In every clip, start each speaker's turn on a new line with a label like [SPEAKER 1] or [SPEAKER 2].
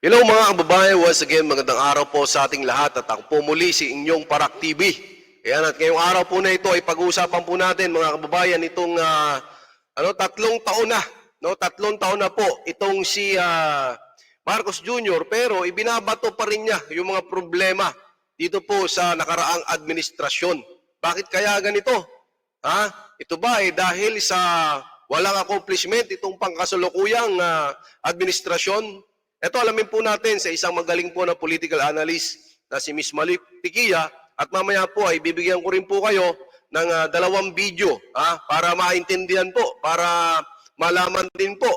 [SPEAKER 1] Hello mga kababayan, once again magandang araw po sa ating lahat at ako po muli si inyong Parak TV. Ayan at ngayong araw po na ito ay pag-uusapan po natin mga kababayan itong ah, ano tatlong taon na, no tatlong taon na po itong si ah, Marcos Jr. pero ibinabato pa rin niya yung mga problema dito po sa nakaraang administrasyon. Bakit kaya ganito? Ha? Ito ba ay dahil sa walang accomplishment itong pangkasalukuyang ah, administrasyon? Ito alamin po natin sa isang magaling po na political analyst na si Miss Malik Tikia at mamaya po ay bibigyan ko rin po kayo ng ah, dalawang video ah, para maintindihan po, para malaman din po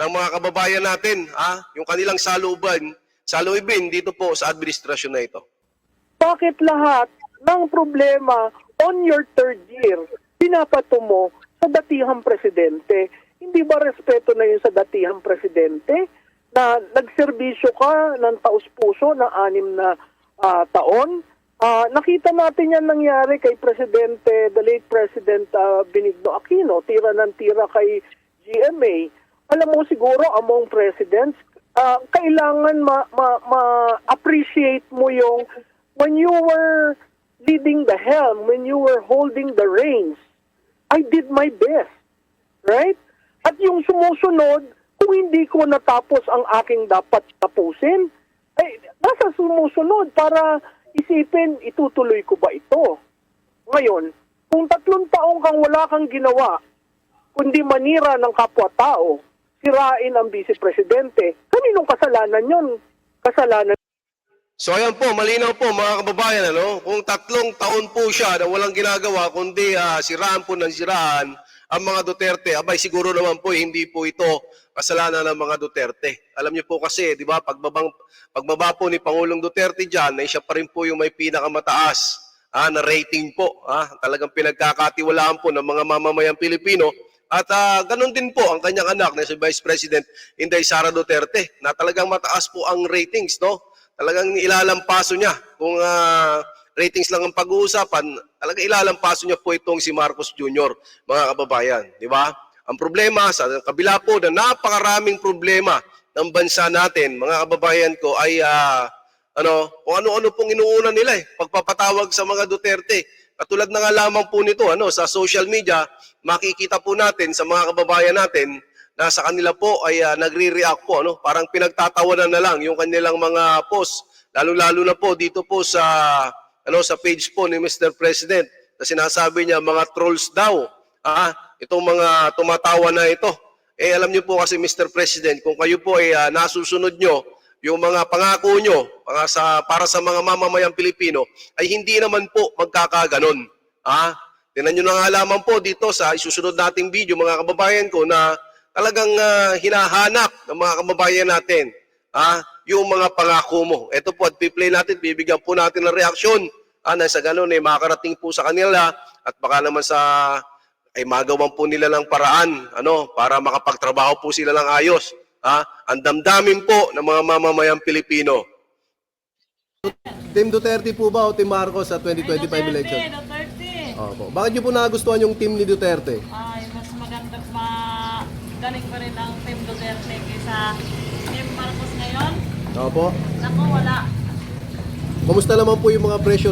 [SPEAKER 1] ng mga kababayan natin ah, yung kanilang saluban, salubin dito po sa administrasyon na ito.
[SPEAKER 2] bakit lahat ng problema on your third year pinapato mo sa datihang presidente? Hindi ba respeto na yun sa datihang presidente na nagserbisyo ka ng taus-puso ng anim na ah, taon? Ah, nakita natin yan nangyari kay Presidente, the late President ah, Benigno Aquino, tira ng tira kay GMA. Alam mo siguro among presidents, ah, kailangan ma, ma, ma-appreciate mo yung when you were leading the helm, when you were holding the reins, I did my best. Right? At yung sumusunod, kung hindi ko natapos ang aking dapat tapusin, ay nasa sumusunod para isipin, itutuloy ko ba ito? Ngayon, kung tatlong taong kang wala kang ginawa, kundi manira ng kapwa-tao, sirain ang vice-presidente, kaninong kasalanan yon? Kasalanan
[SPEAKER 1] So ayan po, malinaw po mga kababayan, ano? Kung tatlong taon po siya na walang ginagawa, kundi ah, siraan po ng siraan ang mga Duterte, abay siguro naman po hindi po ito kasalanan ng mga Duterte. Alam niyo po kasi, di ba, pagbabang, pagbaba po ni Pangulong Duterte dyan, ay siya pa rin po yung may pinakamataas ah, na rating po. Ah, talagang pinagkakatiwalaan po ng mga mamamayang Pilipino. At ah, ganun din po ang kanyang anak na si Vice President Inday Sara Duterte na talagang mataas po ang ratings, no? talagang ilalampaso niya. Kung ah, ratings lang ang pag-uusapan, talagang ilalampaso niya po itong si Marcos Jr., mga kababayan. Di ba? Ang problema, sa kabila po na napakaraming problema ng bansa natin, mga kababayan ko, ay ah, ano, kung ano-ano pong inuuna nila eh, pagpapatawag sa mga Duterte. Katulad na nga lamang po nito, ano, sa social media, makikita po natin sa mga kababayan natin na sa kanila po ay ah, nagre-react po ano parang pinagtatawanan na lang yung kanilang mga post lalo-lalo na po dito po sa ano sa page po ni Mr. President na sinasabi niya mga trolls daw ah itong mga tumatawa na ito eh alam niyo po kasi Mr. President kung kayo po ay ah, nasusunod nyo yung mga pangako nyo para sa para sa mga mamamayang Pilipino ay hindi naman po magkakaganon ah Tingnan nyo na nga lamang po dito sa isusunod nating video mga kababayan ko na talagang ah, hinahanap ng mga kababayan natin ah, yung mga pangako mo. Ito po at play natin, bibigyan po natin ng reaksyon ah, na sa ganun ay makarating po sa kanila at baka naman sa ay magawan po nila ng paraan ano para makapagtrabaho po sila ng ayos. Ah, ang damdamin po ng mga mamamayang Pilipino.
[SPEAKER 3] Team Duterte po ba o Team Marcos sa 2025
[SPEAKER 4] Duterte,
[SPEAKER 3] election?
[SPEAKER 4] Duterte.
[SPEAKER 3] Opo. Bakit niyo po nagustuhan yung team ni Duterte?
[SPEAKER 4] Ay, mas maganda, ma galing pa rin ang Team Duterte kaysa Team Marcos ngayon.
[SPEAKER 3] Opo.
[SPEAKER 4] Naku, wala.
[SPEAKER 3] Kumusta naman po yung mga presyo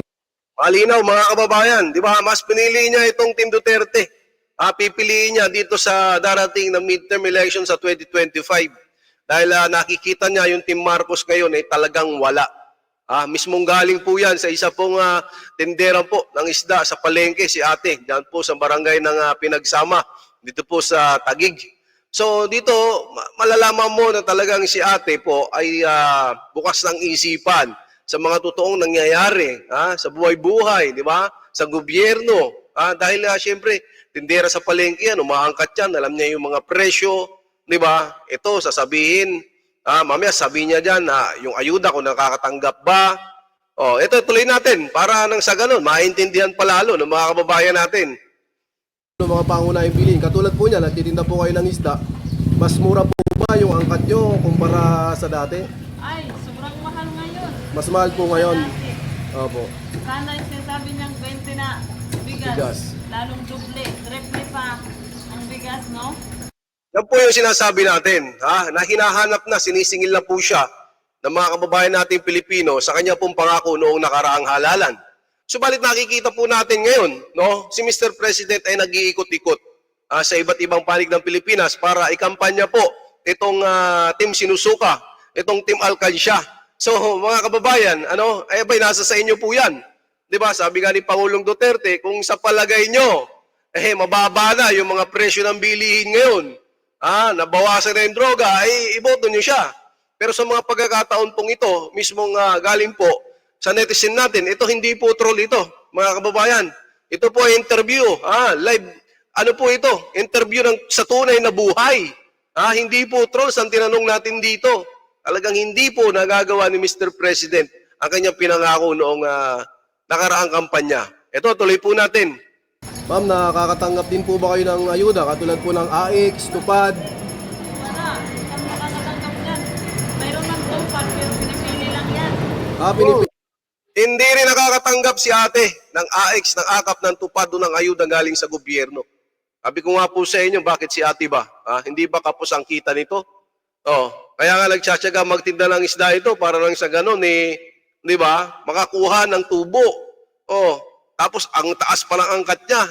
[SPEAKER 1] Malinaw mga kababayan, di ba? Mas pinili niya itong Team Duterte. Ah, pipiliin niya dito sa darating na midterm election sa 2025. Dahil ah, nakikita niya yung Team Marcos ngayon ay talagang wala. Ah, mismong galing po yan sa isa pong ah, tindera po ng isda sa palengke, si ate, dyan po sa barangay ng ah, Pinagsama, dito po sa Tagig. So dito, ma- malalaman mo na talagang si ate po ay ah, bukas ng isipan sa mga totoong nangyayari ah, sa buhay-buhay, di ba? Sa gobyerno. Ah, dahil ah, syempre, tindera sa palengke yan, umaangkat yan, alam niya yung mga presyo, di ba? Ito, sasabihin, ah, mamaya sabihin niya dyan na yung ayuda kung nakakatanggap ba. Oh, ito tuloy natin para nang sa ganun, maintindihan palalo ng mga kababayan natin.
[SPEAKER 3] Ng mga pangunahing bilhin? Katulad po niya, nagtitinda po kayo ng isda. Mas mura po ba yung angkat nyo kumpara sa dati?
[SPEAKER 4] Ay, sobrang mahal ngayon.
[SPEAKER 3] Mas mahal po ngayon. Opo.
[SPEAKER 4] Sana yung sinasabi niyang 20 na bigas.
[SPEAKER 3] Bigas.
[SPEAKER 4] Lalong duble, triple pa ang bigas, no?
[SPEAKER 1] Yan po yung sinasabi natin, ha? na hinahanap na, sinisingil na po siya ng mga kababayan nating Pilipino sa kanya pong pangako noong nakaraang halalan. Subalit nakikita po natin ngayon, no, si Mr. President ay nag-iikot-ikot ah, sa iba't ibang panig ng Pilipinas para ikampanya po itong ah, Team Sinusuka, itong Team Alcansya. So mga kababayan, ano, ay ba'y nasa sa inyo po 'yan. 'Di ba? Sabi nga ni Pangulong Duterte, kung sa palagay nyo, eh mababa na yung mga presyo ng bilihin ngayon. Ah, nabawasan na yung droga, ay iboto nyo siya. Pero sa mga pagkakataon pong ito, mismong ah, galing po sa netizen natin, ito hindi po troll ito, mga kababayan. Ito po ay interview, ah, live, ano po ito? Interview ng, sa tunay na buhay. Ah, hindi po trolls ang tinanong natin dito. Talagang hindi po nagagawa ni Mr. President ang kanyang pinangako noong ah, nakaraang kampanya. Ito, tuloy po natin.
[SPEAKER 3] Ma'am, nakakatanggap din po ba kayo ng ayuda katulad po ng AX, Tupad?
[SPEAKER 4] Wala, kami nakakatanggap yan. Mayroon ng tupad, pero pinipili lang yan.
[SPEAKER 3] Ah, pinipili
[SPEAKER 1] Hindi rin nakakatanggap si ate ng AX, ng akap ng tupad ng ayuda galing sa gobyerno. Sabi ko nga po sa inyo, bakit si ate ba? Ah, hindi ba kapos ang kita nito? Oh, kaya nga nagtsatsaga magtinda ng isda ito para lang sa ganun eh, di ba? Makakuha ng tubo. Oh, tapos ang taas pa ng angkat niya.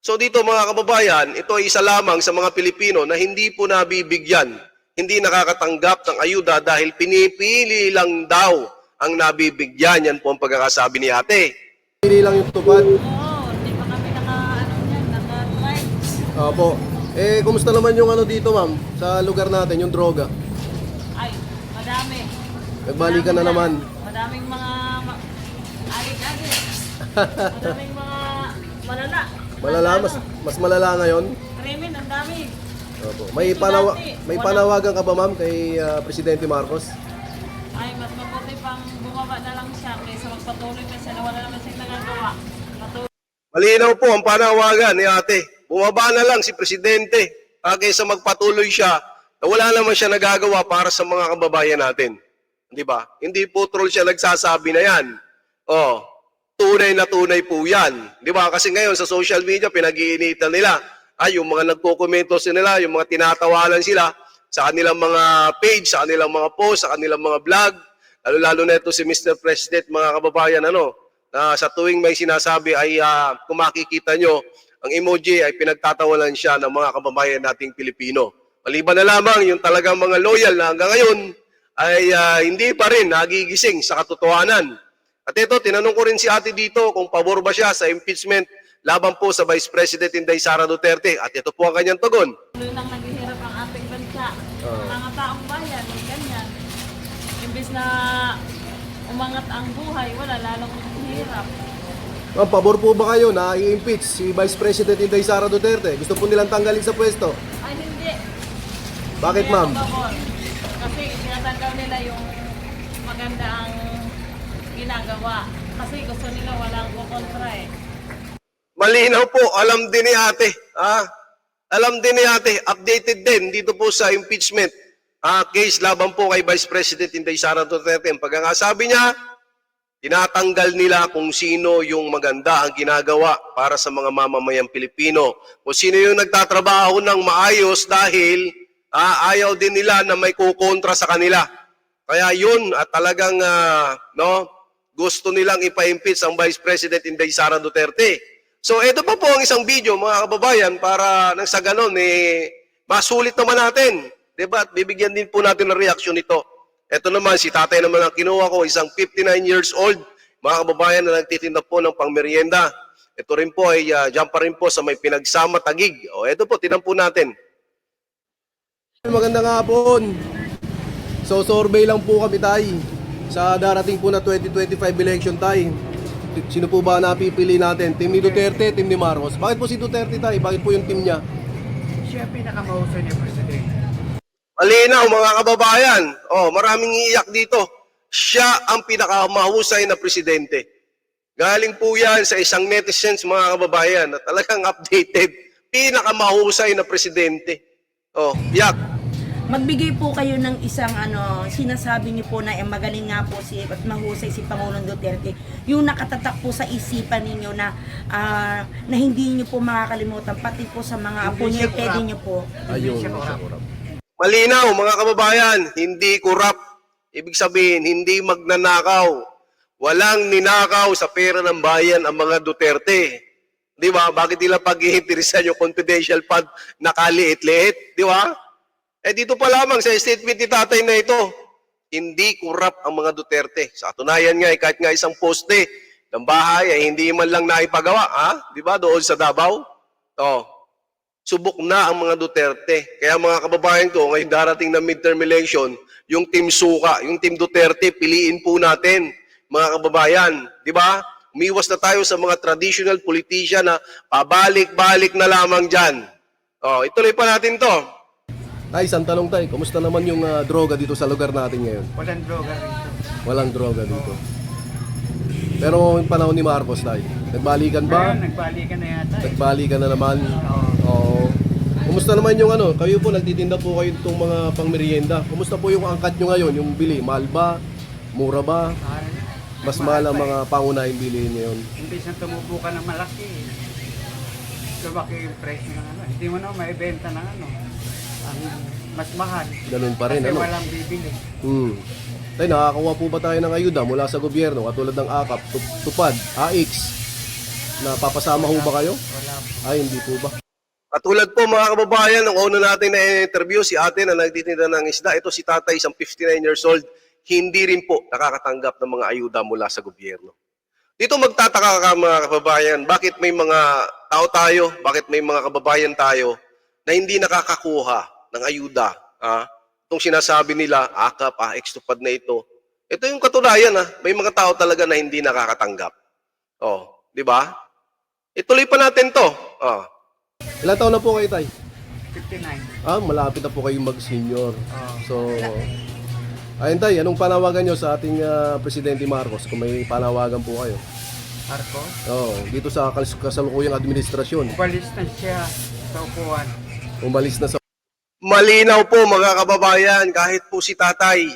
[SPEAKER 1] So dito mga kababayan, ito ay isa lamang sa mga Pilipino na hindi po nabibigyan, hindi nakakatanggap ng ayuda dahil pinipili lang daw ang nabibigyan. Yan po ang pagkakasabi ni ate.
[SPEAKER 3] lang yung Tupad.
[SPEAKER 4] Oo, hindi pa kami naka, ano yan, naka-try.
[SPEAKER 3] Opo. Eh, kumusta naman yung ano dito, ma'am? Sa lugar natin, yung droga.
[SPEAKER 4] Ay, madami.
[SPEAKER 3] Nagbalikan na naman.
[SPEAKER 4] Madaming mga ma- agit-agit. Madaming mga malala.
[SPEAKER 3] Malala, mas, mas malala ngayon.
[SPEAKER 4] Krimen, ang dami.
[SPEAKER 3] Opo. May, panawa, may panawagan ka ba, ma'am, kay ah, Presidente Marcos?
[SPEAKER 4] Ay, mas pang bumaba na lang siya kaysa magpatuloy kasi na wala naman siyang nagagawa. Patuloy.
[SPEAKER 1] Malinaw po ang panawagan ni ate. Bumaba na lang si Presidente ah, kaysa magpatuloy siya na wala naman siya nagagawa para sa mga kababayan natin. Di ba? Hindi po troll siya nagsasabi na yan. Oh, tunay na tunay po yan. Di ba? Kasi ngayon sa social media, pinag-iinitan nila. Ay, yung mga nagkokomento nila, yung mga tinatawanan sila sa kanilang mga page, sa kanilang mga post, sa kanilang mga vlog. Lalo-lalo na ito si Mr. President, mga kababayan, ano, na sa tuwing may sinasabi ay ah, kung nyo, ang emoji ay pinagtatawanan siya ng mga kababayan nating Pilipino. Maliban na lamang yung talagang mga loyal na hanggang ngayon ay ah, hindi pa rin nagigising sa katotohanan. At ito, tinanong ko rin si ate dito kung pabor ba siya sa impeachment laban po sa Vice President Inday Sara Duterte. At ito po ang kanyang tugon.
[SPEAKER 4] Tuloy lang naghihirap ang ating bansa.
[SPEAKER 3] Oo.
[SPEAKER 4] Mga taong bayan, ganyan. Imbis na umangat ang buhay, wala lalong hirap.
[SPEAKER 3] Ma'am, pabor po ba kayo na i-impeach si Vice President Inday Sara Duterte? Gusto po nilang tanggalin sa pwesto?
[SPEAKER 4] Ay, hindi.
[SPEAKER 3] Bakit,
[SPEAKER 4] Hindi
[SPEAKER 3] ma'am?
[SPEAKER 4] ako babor. Kasi tinatanggal nila yung maganda ang ginagawa. Kasi gusto nila walang kukontra eh.
[SPEAKER 1] Malinaw po, alam din ni ate. Ah, alam din ni ate, updated din dito po sa impeachment ah, case laban po kay Vice President Inday Sara Duterte. Ang pagkakasabi niya, tinatanggal nila kung sino yung maganda ang ginagawa para sa mga mamamayang Pilipino. Kung sino yung nagtatrabaho ng maayos dahil ah, ayaw din nila na may kukontra sa kanila. Kaya yun, at talagang ah, no, gusto nilang ipa-impeach Vice President Inday Sara Duterte. So ito pa po ang isang video mga kababayan para nang sa ganon eh masulit naman natin. 'Di ba? At bibigyan din po natin ng reaksyon nito. Ito naman si tatay naman ang kinuha ko, isang 59 years old, mga kababayan na nagtitinda po ng pangmeryenda. Ito rin po ay uh, dyan pa rin po sa may pinagsama tagig. O ito po, tinan po natin.
[SPEAKER 3] Magandang hapon. So, survey lang po kami tay sa darating po na 2025 election tay. Sino po ba napipili natin? Team ni Duterte, team ni Marcos. Bakit po si Duterte tay? Bakit po yung team niya?
[SPEAKER 5] Siya pinakamahusay ni Presidente.
[SPEAKER 1] Malinaw mga kababayan. Oh, maraming iiyak dito. Siya ang pinakamahusay na presidente. Galing po yan sa isang netizens mga kababayan na talagang updated. Pinakamahusay na presidente. Oh, yak.
[SPEAKER 6] Magbigay po kayo ng isang ano, sinasabi niyo po na eh, magaling nga po si at mahusay si Pangulong Duterte. Yung nakatatak po sa isipan ninyo na ah, na hindi niyo po makakalimutan pati po sa mga apo niyo, pwede niyo po.
[SPEAKER 3] Ayun.
[SPEAKER 5] Corrupt.
[SPEAKER 1] Malinaw mga kababayan, hindi kurap. Ibig sabihin, hindi magnanakaw. Walang ninakaw sa pera ng bayan ang mga Duterte. Di ba? Bakit nila pag-iinteresan yung confidential fund na kaliit-liit? Di ba? Eh dito pa lamang sa statement ni tatay na ito, hindi kurap ang mga Duterte. Sa katunayan nga, eh, kahit nga isang poste ng bahay ay hindi man lang naipagawa, ha? Di ba? Doon sa Davao. Oh. Subok na ang mga Duterte. Kaya mga kababayan ko, ngayon darating na midterm election, yung Team Suka, yung Team Duterte, piliin po natin, mga kababayan. Di ba? Umiwas na tayo sa mga traditional politician na pabalik-balik na lamang dyan. Oh, ituloy pa natin to.
[SPEAKER 3] Tay, isang tanong tay, kumusta naman yung ah, droga dito sa lugar natin ngayon?
[SPEAKER 5] Walang droga rito.
[SPEAKER 3] Walang droga dito. Pero yung panahon ni Marcos tay, nagbalikan ba?
[SPEAKER 5] Ngayon, nagbalikan na yata eh.
[SPEAKER 3] Nagbalikan na naman.
[SPEAKER 5] Oo.
[SPEAKER 3] Oo. Kumusta naman yung ano? Kayo po nagtitinda po kayo itong mga pangmerienda. Kumusta po yung angkat nyo ngayon? Yung bili, mahal ba? Mura ba? Mas mahal ang
[SPEAKER 5] pa eh.
[SPEAKER 3] mga pangunahing bilihin ngayon.
[SPEAKER 5] Imbis na tumubo ka ng malaki, lumaki yung presyo ng ano. Hindi mo na maibenta ng ano. Ang mas mahal.
[SPEAKER 3] Ganun pa rin,
[SPEAKER 5] Kasi
[SPEAKER 3] ano?
[SPEAKER 5] walang bibili.
[SPEAKER 3] Hmm. Tay, nakakakuha po ba tayo ng ayuda mula sa gobyerno katulad ng AKAP, Tu- TUPAD, AX? Na papasama ho ba kayo?
[SPEAKER 5] Wala.
[SPEAKER 3] Ay, hindi po ba?
[SPEAKER 1] Katulad po mga kababayan, ang una natin na interview si ate na nagtitinda ng isda. Ito si tatay, isang 59 years old. Hindi rin po nakakatanggap ng mga ayuda mula sa gobyerno. Dito magtataka ka mga kababayan, bakit may mga tao tayo, bakit may mga kababayan tayo na hindi nakakakuha ng ayuda. Ha? Itong sinasabi nila, akap, ah, extupad na ito. Ito yung katunayan, ha? may mga tao talaga na hindi nakakatanggap. Oh, di ba? Ituloy pa natin to. Oh.
[SPEAKER 3] Ilan taon na po kayo, Tay?
[SPEAKER 5] 59.
[SPEAKER 3] Ah, malapit na po kayong mag-senior.
[SPEAKER 5] Oo.
[SPEAKER 3] So, ayun Tay, anong panawagan nyo sa ating ah, Presidente Marcos kung may panawagan po kayo?
[SPEAKER 5] Marco,
[SPEAKER 3] Oh, dito sa kas- kasalukuyang administrasyon,
[SPEAKER 5] umalis na siya sa upuan.
[SPEAKER 3] umalis na sa
[SPEAKER 1] Malinaw po mga kababayan, kahit po si tatay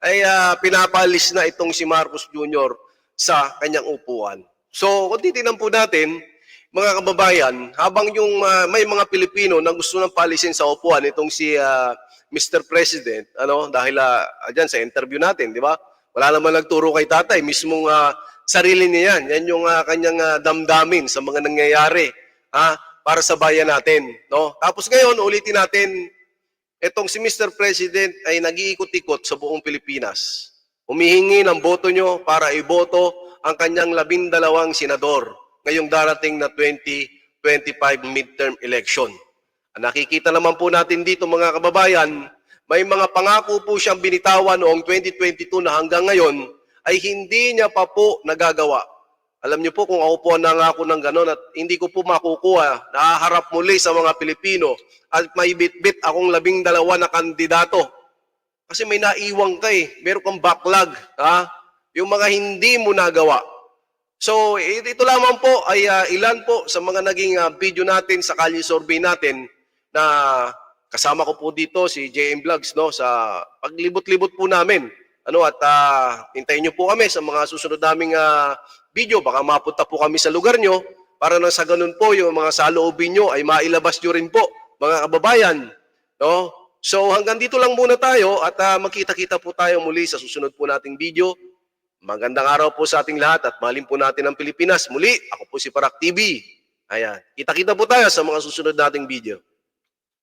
[SPEAKER 1] ay ah, pinapalis na itong si Marcos Jr. sa kanyang upuan. So kung titignan po natin, mga kababayan, habang yung ah, may mga Pilipino na gusto nang palisin sa upuan itong si ah, Mr. President, ano, dahil uh, dyan sa interview natin, di ba? Wala naman nagturo kay tatay, mismong ah, sarili niya yan. Yan yung ah, kanyang ah, damdamin sa mga nangyayari ah, para sa bayan natin. No? Tapos ngayon, ulitin natin, Itong si Mr. President ay nag-iikot-ikot sa buong Pilipinas. Humihingi ng boto nyo para iboto ang kanyang labindalawang senador ngayong darating na 2025 midterm election. Ang nakikita naman po natin dito mga kababayan, may mga pangako po siyang binitawan noong 2022 na hanggang ngayon ay hindi niya pa po nagagawa. Alam niyo po kung ako po ang nangako ng gano'n at hindi ko po makukuha, nahaharap muli sa mga Pilipino at may bit-bit akong labing dalawa na kandidato. Kasi may naiwang ka eh. Meron kang backlog. Ha? Yung mga hindi mo nagawa. So, ito lamang po ay ah, ilan po sa mga naging ah, video natin sa Kali Survey natin na kasama ko po dito si JM Vlogs no sa paglibot-libot po namin. Ano at ah, hintayin niyo po kami sa mga susunod naming ah, video baka mapunta po kami sa lugar nyo para nang sa ganun po yung mga saloobin nyo ay mailabas nyo rin po mga kababayan. No? So hanggang dito lang muna tayo at ah, magkita-kita po tayo muli sa susunod po nating video. Magandang araw po sa ating lahat at mahalin po natin ang Pilipinas. Muli, ako po si Parak TV. Ayan. Kita-kita po tayo sa mga susunod nating video.